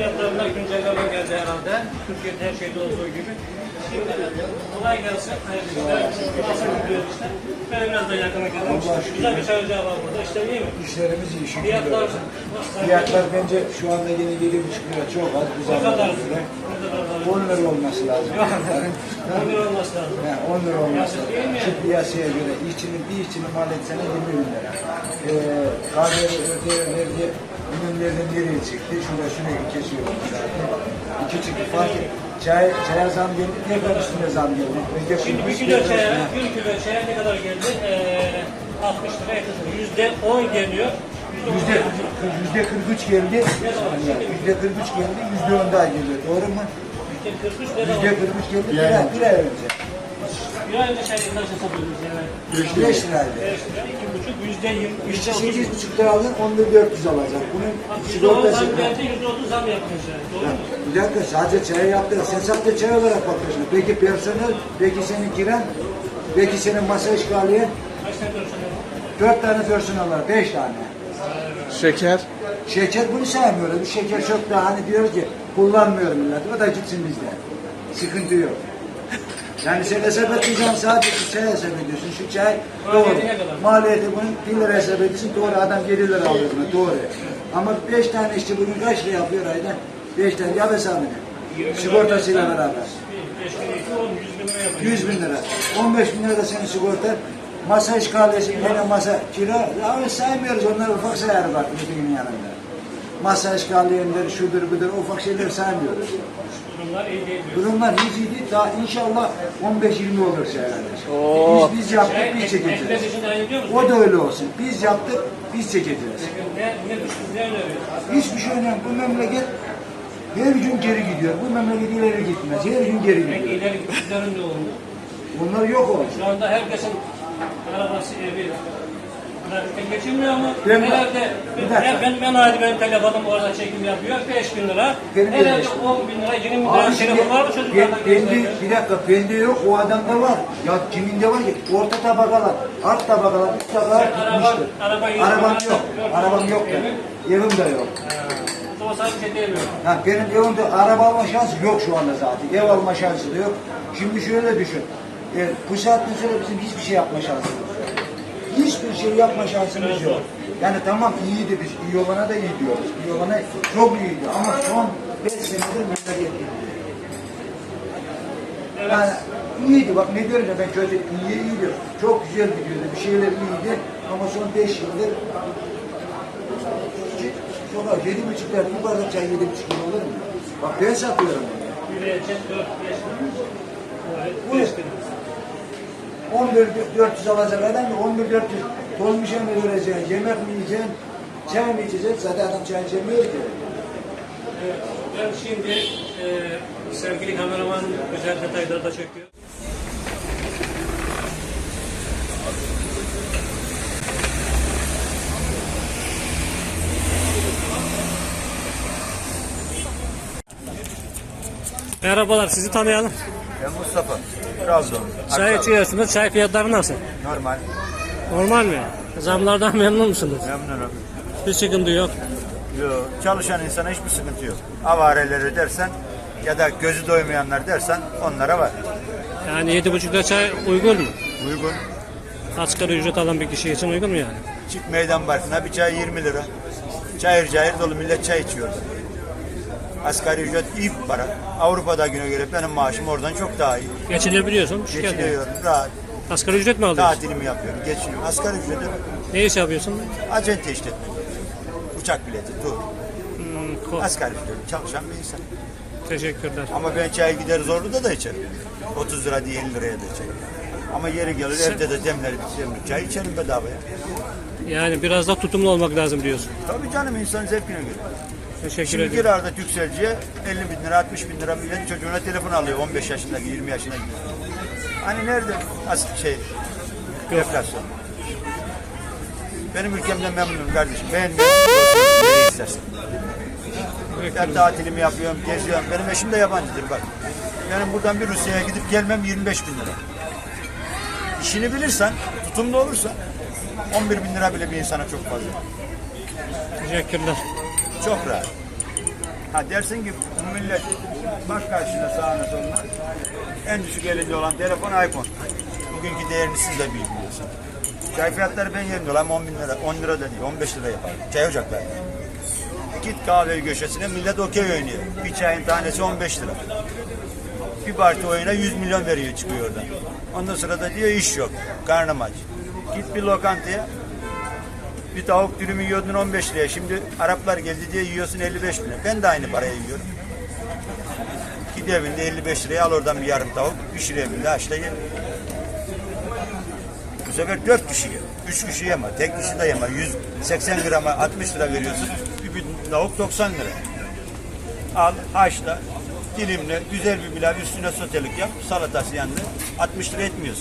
fiyatlarında güncelleme geldi herhalde. Türkiye'de her şeyde olduğu gibi. Şimdi kolay gelsin. Hayırlı işler. Nasıl gidiyor işte? Ben biraz da yakına gidelim. Güzel bir çay ocağı var burada. İşte iyi mi? İşlerimiz iyi şükür. Fiyatlar? Fiyatlar bence şu anda yine 7,5 lira çok az. Güzel. Ne kadar? 10 lira olması lazım. fiyatların. 10 lira olması lazım. Yani 10 lira olması lazım. Şu piyasaya göre işçinin bir işçinin mal etsene 20 bin lira. Ee, KDV ödeye vergi ürünlerden nereye çıktı? Şurada kesiyorum zaten. İki çıktı fark et. Çay, çaya zam geldi, tekrar üstüne zam geldi. Şimdi bir kilo çaya, bir kilo çaya ne kadar geldi? Ee, 60 lira yakın. Yüzde 10 geliyor. Yüzde, yüzde 43 geldi. Yüzde 43 geldi, yüzde 10 daha geliyor. Doğru mu? Yüzde 43 lira Yüzde var. 43 geldi, bir ay, bir ay önce. Bir ay önce kaça satıyordunuz yani? 5 liraydı. 5 lira, 2,5, yüzde 20, İşçi yüzde 30. 8,5 lira alın, 11,400 alacak. Bunun Yüzde 10 sigortası... zam geldi, yüzde 30 zam yapmış yani. Doğru mu? Bir dakika, sadece çaya yaptık. Sen sadece çay olarak bakıyorsun. Peki personel, peki senin kiran, peki senin masa işgaliye. Kaç tane personel var? 4 tane personel var, 5 tane. Şeker. Şeker bunu saymıyoruz. Bu şeker çok daha hani diyor ki kullanmıyor millet. O da gitsin bizden. Sıkıntı yok. Yani sen hesap edeceksin sadece çay hesap ediyorsun. Şu çay doğru. Maliyeti bunun 1 lira hesap ediyorsun. Doğru adam 7 lira alıyor bunu. Doğru. Ama 5 tane işçi bugün kaç lira yapıyor ayda? 5 tane yap hesabını. Sigortasıyla beraber. 5 bin 2, 10, 100 bin lira yapıyor. 100 bin lira. 15 bin lira da senin sigorta. Masa işgalesi, yine masa kira. Ya saymıyoruz onları ufak sayarız bak bütünün yanında. Masa işgaliyenleri, şudur budur ufak şeyler saymıyoruz. Durumlar iyi değil. Durumlar hiç iyi değil. Daha inşallah 15-20 olur şeyler. Oo. Biz, biz yaptık, Şey, biz ekmek çekeceğiz. O da öyle olsun. Biz yaptık, biz çekeceğiz. Ne, ne düşünüyorsun, ne öneriyorsun? Hiçbir şey önemli. Bu memleket her gün geri gidiyor. Bu memleket ileri gitmez. Her gün geri Peki gidiyor. ileri gittiklerin ne oldu? Bunlar yok oldu. Şu anda herkesin arabası, evi, trafikten geçilmiyor mu? Ben- Herhalde, ben, ben, ben hadi benim telefonum orada çekim yapıyor, 5 bin lira. Benim de Herhalde beş bin. 10 bin lira, 20 bin lira telefon var mı ben, çocuklarda? bende, bir dakika bende yok o adamda var. Ya kiminde var ki? Orta tabakalar, alt tabakalar, üst tabakalar araba- gitmiştir. araba yok, Arabam araba yok. Arabam yok. Evim de yok. Bir şey. Ha, benim evimde araba alma şansı yok şu anda zaten. Ev alma şansı da yok. Şimdi şöyle düşün. E, bu saatten sonra bizim hiçbir şey yapma şansımız. Hiçbir şey yapma şansımız yok. Yani tamam iyiydi biz. iyi olana da iyi diyoruz. İyi olana çok iyiydi. Ama son 5 senedir memleket iyi. Yani iyiydi bak ne diyorum ya ben kötü iyi iyiydi. Çok güzel gidiyordu. Bir şeyler iyiydi. Ama son 5 yıldır az. Yedi buçuk lira bir bardak çay yedi buçuk lira olur mu? Bak ben satıyorum. Yürüyecek 4 5 Bu bin. 11 400 alacak adam da 11 400 dolmuşa mı vereceksin, yemek mi yiyeceksin, çay mı içeceksin? Zaten adam çay içemiyor ki. Ben şimdi e, sevgili kameraman güzel detayları da çekiyor. Merhabalar, sizi tanıyalım. Ben Mustafa. Trabzon. Çay içiyorsunuz, çay fiyatları nasıl? Normal. Normal mi? Zamlardan memnun musunuz? Memnunum. Bir sıkıntı yok. Yo, çalışan insana hiçbir sıkıntı yok. Avareleri dersen ya da gözü doymayanlar dersen onlara var. Yani yedi buçukta çay uygun mu? Uygun. Asgari ücret alan bir kişi için uygun mu yani? Çık meydan parkına bir çay 20 lira. Çayır cayır dolu millet çay içiyor. Asgari ücret iyi bir para. Avrupa'da güne göre benim maaşım oradan çok daha iyi. Geçinebiliyorsun. şikayet yok. Geçiniyorum rahat. Asgari ücret mi alıyorsun? Tatilimi yapıyorum. Geçiniyorum. Asgari ücreti Ne iş yapıyorsun? acente işletme. Uçak bileti, tur. Hmm, ko- Asgari ücret çalışan bir insan. Teşekkürler. Ama ben çay gider zorlu da içerim. 30 lira değil 50 liraya da içerim. Ama yeri gelir evde de demler bir demlik çay içerim bedavaya. Yani biraz da tutumlu olmak lazım diyorsun. Tabii canım insan zevkine göre. Teşekkür Şimdi ederim. gir arada Türkcell'ciye 50 bin lira 60 bin lira millet çocuğuna telefon alıyor 15 yaşındaki 20 yaşındaki. Hani nerede as şey enflasyon? Benim ülkemden memnunum kardeşim. Beğenmiyorum. Nereye istersen. Ben tatilimi yapıyorum, geziyorum. Benim eşim de yabancıdır bak. Benim buradan bir Rusya'ya gidip gelmem 25 bin lira. İşini bilirsen, tutumlu olursan 11 bin lira bile bir insana çok fazla. Teşekkürler. Çok rahat. Ha dersin ki bu millet bak karşına sağına soluna en düşük elinde olan telefon iPhone. Bugünkü değerini siz de biliyorsun. Çay fiyatları ben yerim ama 10 bin lira, 10 lira da değil, 15 lira yapar. Çay ocakları. Git kahve köşesine millet okey oynuyor. Bir çayın tanesi 15 lira. Bir parti oyuna 100 milyon veriyor çıkıyor oradan. Ondan sonra da diyor iş yok. Karnım aç. Git bir lokantaya bir tavuk dürümü yiyordun 15 liraya. Şimdi Araplar geldi diye yiyorsun 55 lira. Ben de aynı parayı yiyorum. Git evinde 55 liraya al oradan bir yarım tavuk. Pişir evinde haşla ye. Bu sefer 4 kişi ye. 3 kişi yeme. Tek kişi de yeme. 180 grama 60 lira veriyorsun. Bir, bir tavuk 90 lira. Al haşla. Dilimle güzel bir pilav üstüne sotelik yap. Salatası yandı. 60 lira etmiyor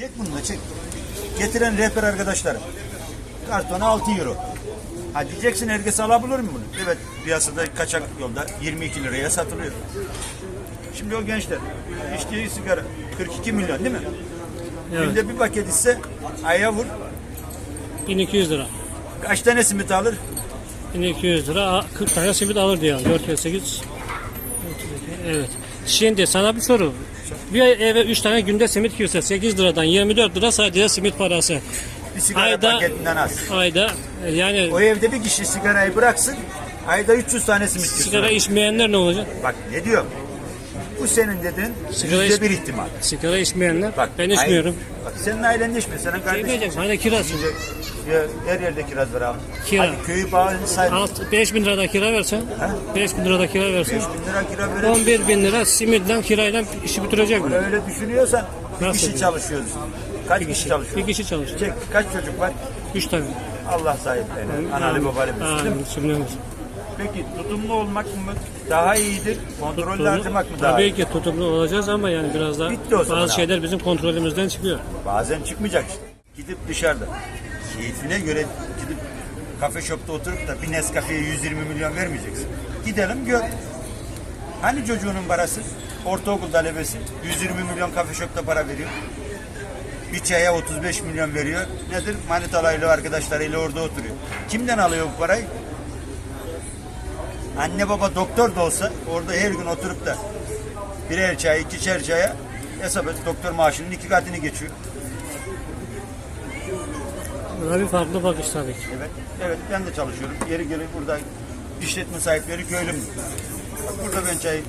Çek bunu da çek. Getiren rehber arkadaşlarım. Kartona 6 euro. Ha diyeceksin herkes alabilir mi bunu? Evet piyasada kaçak yolda 22 liraya satılıyor. Şimdi o gençler içtiği sigara 42 milyon değil mi? Evet. Günde bir paket ise aya vur. 1200 lira. Kaç tane simit alır? 1200 lira 40 tane simit alır diyor. 4 kere 8. Evet. Şimdi sana bir soru. Bir eve 3 tane günde simit yiyorsa 8 liradan 24 lira sadece simit parası. Bir sigara ayda, paketinden az. Ayda e, yani... O evde bir kişi sigarayı bıraksın ayda 300 tane simit yiyorsun. Sigara içmeyenler ne olacak? Bak ne diyorum 60 senin dedin. Sigara yüzde bir ihtimal. Sigara içmeyenler. Bak, ben içmiyorum. Hayır, bak senin ailen içmiyor. Senin Şey kardeşin. diyeceğim, hani kirası. Her yerde kiraz var abi. Kira. Hadi köyü bağını say. 6, 5 bin lirada kira versen, 5 bin lirada kira versen, 5 bin lira kira böyle. 11 bin lira simitten kirayla işi bitirecek mi? Öyle düşünüyorsan bir kişi çalışıyoruz. Kaç kişi, çalışıyor? Bir kişi çalışıyor. Çek, kaç çocuk var? 3 tane. Allah sahiplerini. Analı babalı Aa, bizim. Şimdi Peki tutumlu olmak mı daha iyidir? Kontrollü harcamak mı daha Tabii iyi? ki tutumlu olacağız ama yani biraz da Bitti o zaman bazı abi. şeyler bizim kontrolümüzden çıkıyor. Bazen çıkmayacak işte. Gidip dışarıda keyfine göre gidip kafe shopta oturup da bir Nescafe'ye 120 milyon vermeyeceksin. Gidelim gör. Hani çocuğunun parası? Ortaokul talebesi 120 milyon kafe shopta para veriyor. Bir çaya 35 milyon veriyor. Nedir? Manitalarıyla arkadaşlarıyla orada oturuyor. Kimden alıyor bu parayı? Anne baba doktor da olsa orada her gün oturup da birer çay, ikişer çaya hesap et doktor maaşının iki katını geçiyor. Buna bir farklı bakış tabii ki. Evet, evet ben de çalışıyorum. Yeri geliyor burada işletme sahipleri köylüm. Bak burada ben çay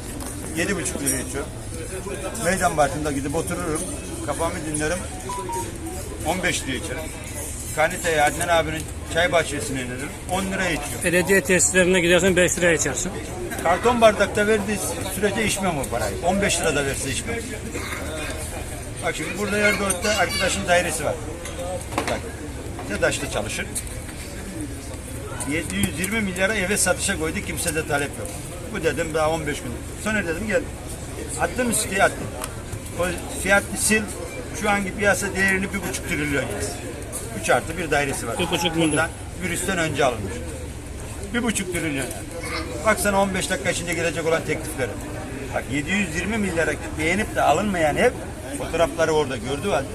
yedi buçuk liraya içiyorum. Meydan başında gidip otururum. Kafamı dinlerim. 15 liraya içerim. Kaniteye Adnan abinin çay bahçesine inerim. 10 liraya içiyorum. Belediye tesislerine gidersen 5 liraya içersin. Karton bardakta verdiği sürece içmem o parayı. 15 lira da verse içmem. Bak şimdi burada Erdoğan'da arkadaşın dairesi var. Bak. TEDAŞ'ta çalışır. 720 milyara eve satışa koydu. Kimse de talep yok. Bu dedim daha 15 gün. Sonra dedim gel. Attın mı siteye attım. O fiyat sil. Şu anki piyasa değerini bir buçuk trilyon yaz. 3 artı bir dairesi var. Bir buçuk milyon. Bundan virüsten önce alınmış. Bir buçuk trilyon yani. Baksana 15 dakika içinde gelecek olan tekliflere. Bak 720 milyara beğenip de alınmayan ev fotoğrafları orada gördü halde.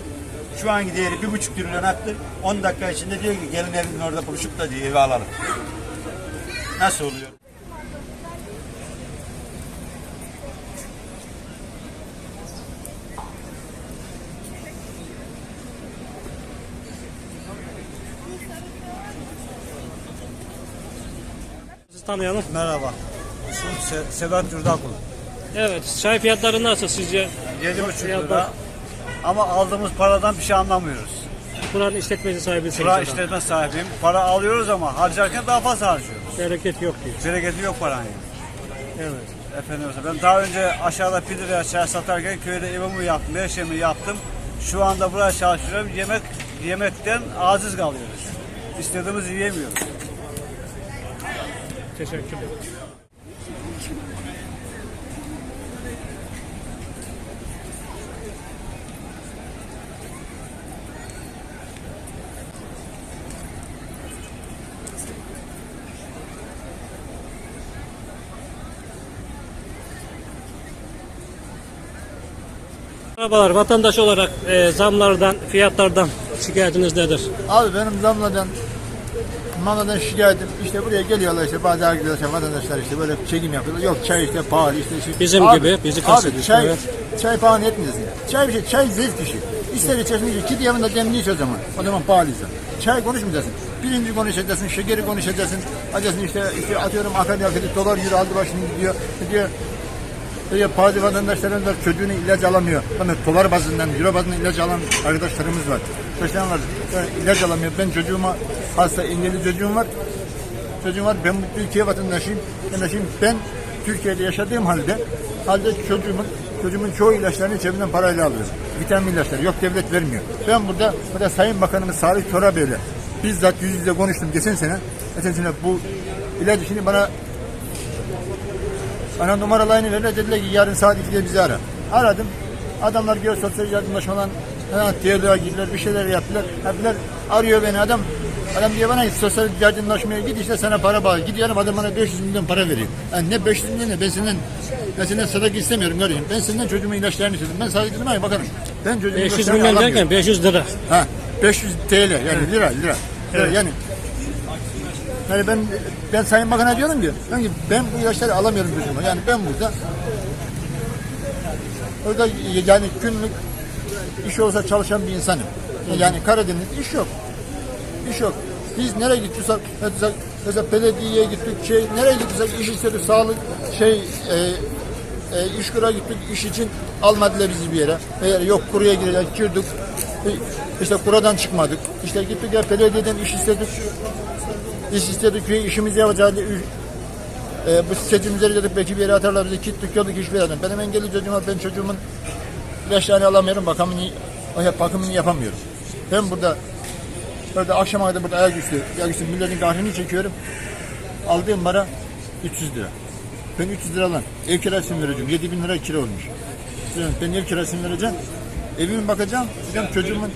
Şu anki değeri bir buçuk trilyon attı. 10 dakika içinde diyor ki gelin evin orada buluşup da diyor evi alalım. Nasıl oluyor? Tanıyalım. Merhaba. İsmim Se- Sedat Yurdakul. Evet, çay fiyatları nasıl sizce? 7,5 Fiyatlar- lira. Ama aldığımız paradan bir şey anlamıyoruz. Buranın işletmeci sahibi Sıra işletme sahibiyim. Para alıyoruz ama harcarken daha fazla harcıyoruz. Bereket yok diyor. Bereketi yok paranın. Evet. Efendim ben daha önce aşağıda 1 liraya çay satarken köyde evimi yaptım, her şeyimi yaptım. Şu anda buraya çalışıyorum. Yemek yemekten aciz kalıyoruz. İstediğimizi yiyemiyoruz. Teşekkür. Merhabalar, vatandaş olarak e, zamlardan, fiyatlardan şikayetiniz nedir? Abi benim zamlardan mamadan şikayetim işte buraya geliyorlar işte bazı arkadaşlar vatandaşlar işte böyle çekim yapıyorlar. Yok çay işte pahalı işte. işte. Bizim gibi, bizi Abi kastediyorsun, çay, evet. çay pahalı etmiyorsun. Çay bir şey, çay zevk işi. İster içersin içer. Git yanında demliyiz o zaman. O zaman pahalıysa. Çay konuşmayacaksın. Birinci konuşacaksın, şekeri konuşacaksın. Alacaksın işte, işte atıyorum akaryakıtı dolar euro aldı başını gidiyor. Gidiyor. Böyle bazı vatandaşlarımız var çocuğunu ilaç alamıyor. Bana dolar bazından, euro bazından ilaç alan arkadaşlarımız var. Arkadaşlarım var. Yani ilaç alamıyor. Ben çocuğuma hasta engelli çocuğum var. Çocuğum var. Ben bu Türkiye vatandaşıyım. Vatandaşıyım. Ben Türkiye'de yaşadığım halde halde çocuğumun çocuğumun çoğu ilaçlarını cebinden parayla alıyorum. Vitamin ilaçları. Yok devlet vermiyor. Ben burada burada Sayın Bakanımız Salih Torabey'le bizzat yüz yüze konuştum geçen sene. Geçen sene bu ilaç işini bana bana numaralarını verdiler dediler ki yarın saat 2'de bizi ara. Aradım. Adamlar göğüs sosyal yardımlaşmadan hemen diyaloğa girdiler, bir şeyler yaptılar. Yaptılar. Arıyor beni adam. Adam diyor bana sosyal yardımlaşmaya git işte sana para bağlı. Gidiyorum adam bana 500 milyon para veriyor. Yani ne 500 milyon ne ben senden ben senden sadaka istemiyorum kardeşim. Ben senden çocuğumun ilaçlarını istedim. Ben sadaka dedim bakarım. Ben çocuğumun 500 ilaçlarını milyon alamıyorum. derken 500 lira. Ha 500 TL yani lira lira. Evet. Yani yani ben ben Sayın Bakan'a diyorum ki ben, ben bu ilaçları alamıyorum çocuğuma. Yani ben burada orada yani günlük iş olsa çalışan bir insanım. Yani Karadeniz iş yok. İş yok. Biz nereye gittiysek mesela, mesela belediyeye gittik şey nereye gittiysek iş istedik sağlık şey e, e, iş kura gittik iş için almadılar bizi bir yere. Eğer yok kuruya gireceğiz girdik. E, işte kuradan çıkmadık. İşte gittik ya belediyeden iş istedik. İş istedik ki işimizi yapacağız. E, bu seçimleri dedik belki bir yere atarlar bizi gittik yoluk iş verelim. Benim engelli çocuğum var. Ben çocuğumun ilaçlarını alamıyorum. Bakımını, bakımını yapamıyorum. Ben burada Böyle akşama kadar burada ayaküstü, ayaküstü milletin kahrını çekiyorum. Aldığım para 300 lira. Ben 300 lira lan ev kirasını vereceğim. 7 bin lira kira olmuş. Ben ev kirasını vereceğim. Evime bakacağım. Diyeceğim çocuğumun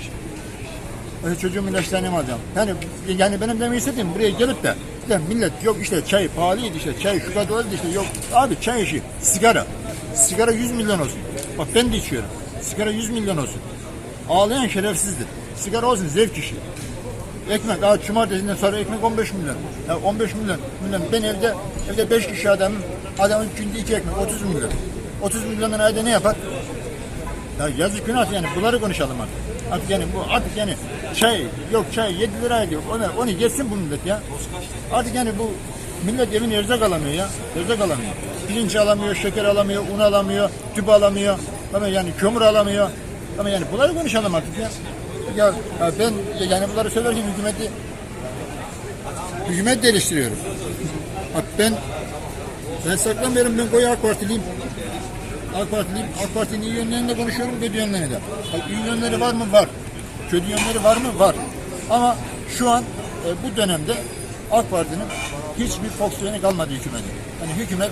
öyle çocuğumun ilaçlarını alacağım? Yani, yani benim demek istediğim buraya gelip de ya millet yok işte çay pahalıydı işte çay şu kadar oldu işte yok. Abi çay işi sigara. Sigara 100 milyon olsun. Bak ben de içiyorum. Sigara 100 milyon olsun. Ağlayan şerefsizdir. Sigara olsun zevk işi. Ekmek, aa cumartesinden sonra ekmek 15 milyon. Ya 15 milyon, milyon. Ben evde evde 5 kişi adamım. Adamın günde 2 ekmek 30 milyon. 30 milyondan ayda ne yapar? Ya yazık günah yani bunları konuşalım artık. Artık yani bu artık yani çay yok çay 7 liraydı onu, onu geçsin bu millet ya. Artık yani bu millet evin erzak alamıyor ya. Erzak alamıyor. Pirinç alamıyor, şeker alamıyor, un alamıyor, tüp alamıyor. Ama yani kömür alamıyor. Ama yani bunları konuşalım artık ya. Ya, ben yani bunları söylerken hükümeti hükümet de eleştiriyorum. Bak ben ben saklamıyorum ben koyu AK Partiliyim. AK Partiliyim. AK Parti'nin iyi yönlerini de konuşuyorum, kötü yönlerini de. Bak, iyi yönleri var mı? Var. Kötü yönleri var mı? Var. Ama şu an e, bu dönemde AK Parti'nin hiçbir fonksiyonu kalmadı hükümetin. Yani hükümet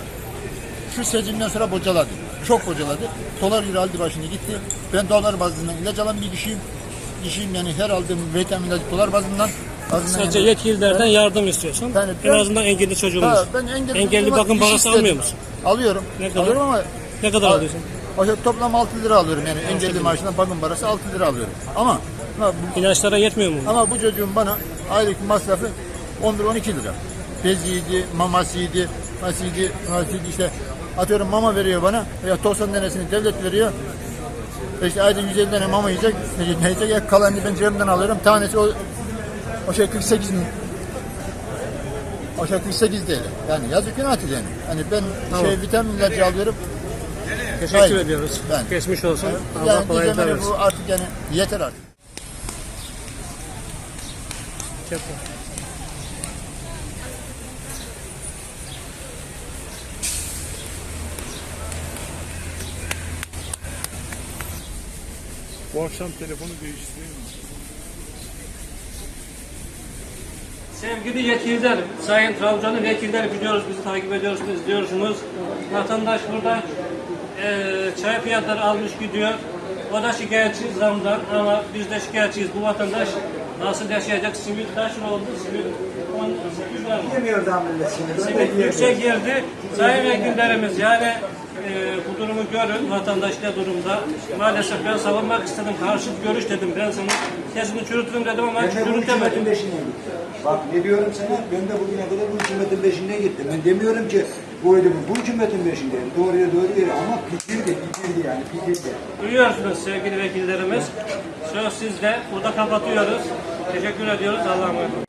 şu seçimden sonra bocaladı. Çok bocaladı. Dolar euro aldı başını gitti. Ben dolar bazından ilaç alan bir kişiyim. Kişiyim yani her aldığım vitamin ilacı dolar bazından. bazından Sadece yani- yetkililerden yardım istiyorsun. Yani en ben- azından engelli çocuğumuz. Ha, ben engelli, engelli bakım iş parası almıyor musun? Alıyorum. Ne kadar? Alıyorum ama Ne kadar Al- alıyorsun? Şey toplam 6 lira alıyorum yani engelli maaşından bakım parası 6 lira alıyorum. Ama ama bu, İlaçlara yetmiyor mu? ama bu çocuğun bana aylık masrafı 11-12 lira. Beziydi, mamasıydı, masiydi, masiydi işte atıyorum mama veriyor bana veya 90 tanesini devlet veriyor. İşte ayda 150 tane mama yiyecek, yiyecek, ya kalanını ben cebimden alıyorum. Tanesi o, o şey 48 mi? O şey 48 değil. Yani yazık günah değil yani. Hani ben şey vitamin ilacı alıyorum. Teşekkür Hayır. ediyoruz. Yani- Geçmiş olsun. Allah Yani kolaylıklar diyeceğim versin. bu artık yani yeter artık. Bu akşam telefonu değiştireyim mi? Sevgili yetkililer, Sayın Trabzon'un vekilleri biliyoruz, bizi takip ediyorsunuz, izliyorsunuz. Vatandaş burada eee çay fiyatları almış gidiyor. O da şikayetçi zamdan ama biz de şikayetçiyiz. Bu vatandaş nasıl yaşayacak? Simit kaç lira oldu? Simit 18 lira mı? Yemiyor daha millet şimdi. Simit yüksek girdi. Sayın vekillerimiz yani e, bu durumu görün, vatandaş ne durumda. Maalesef ben savunmak istedim, karşıt görüş dedim. Ben senin tezini çürütürüm dedim ama Ben de bu hükümetin çürütemedim. peşinden gittim. Bak ne diyorum sana? Ben de bugüne kadar bu hükümetin peşinden gittim. Ben demiyorum ki bu öyle bu. Bu hükümetin peşindeyim. Doğruya doğru yeri ama pikirdi, pikirdi yani pikirdi. Duyuyorsunuz sevgili vekillerimiz. Söz sizde. Burada kapatıyoruz. Teşekkür ediyoruz. Allah'a emanet olun.